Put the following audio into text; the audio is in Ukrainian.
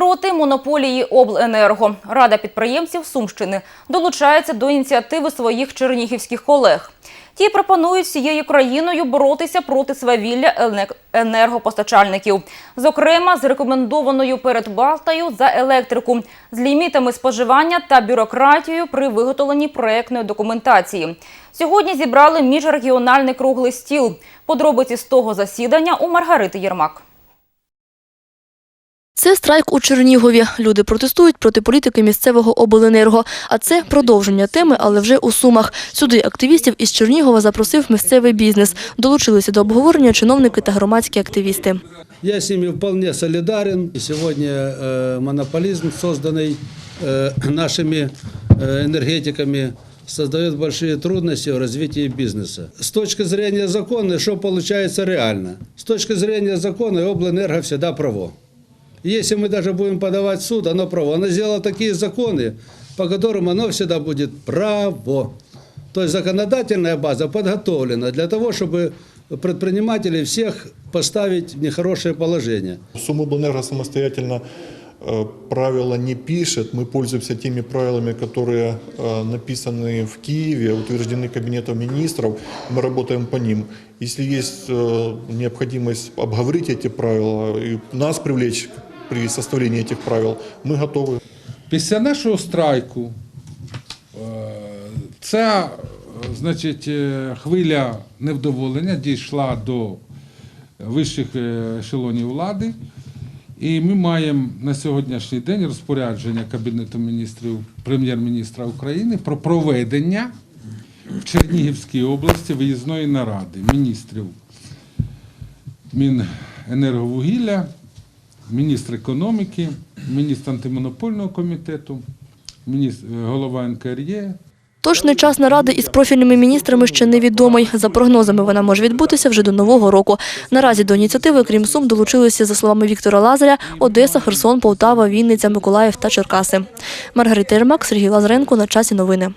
проти монополії обленерго. Рада підприємців Сумщини долучається до ініціативи своїх чернігівських колег. Ті пропонують всією країною боротися проти свавілля ене- енергопостачальників, зокрема з рекомендованою передбалтою за електрику, з лімітами споживання та бюрократією при виготовленні проектної документації. Сьогодні зібрали міжрегіональний круглий стіл. Подробиці з того засідання у Маргарити Єрмак. Це страйк у Чернігові. Люди протестують проти політики місцевого обленерго. А це продовження теми, але вже у Сумах. Сюди активістів із Чернігова запросив місцевий бізнес. Долучилися до обговорення чиновники та громадські активісти. Я с ними вполне солидарен. И сегодня э, монополизм, созданный э, нашими э, энергетиками, создает большие трудности в развитии бизнеса. С точки зрения закона, что получается реально? С точки зрения закона, облэнерго всегда право. Если мы даже будем подавать в суд, оно право. Оно сделало такие законы, по которым оно всегда будет право. То есть законодательная база подготовлена для того, чтобы предпринимателей всех поставить в нехорошее положение. Сумобленерго самостоятельно э, правила не пишет. Мы пользуемся теми правилами, которые э, написаны в Киеве, утверждены Кабинетом министров. Мы работаем по ним. Если есть э, необходимость обговорить эти правила и нас привлечь при составлении этих правил, мы готовы. Після нашого страйку е, ця е, значить, е, хвиля невдоволення дійшла до вищих е, ешелонів влади. І ми маємо на сьогоднішній день розпорядження Кабінету міністрів прем'єр-міністра України про проведення в Чернігівській області виїзної наради міністрів Міненерговугілля, міністр економіки, міністр антимонопольного комітету, міністр, голова НКРЄ, Точний час наради із профільними міністрами ще невідомий. За прогнозами, вона може відбутися вже до нового року. Наразі до ініціативи, крім Сум, долучилися, за словами Віктора Лазаря, Одеса, Херсон, Полтава, Вінниця, Миколаїв та Черкаси. Маргарита Єрмак, Сергій Лазаренко. На часі новини.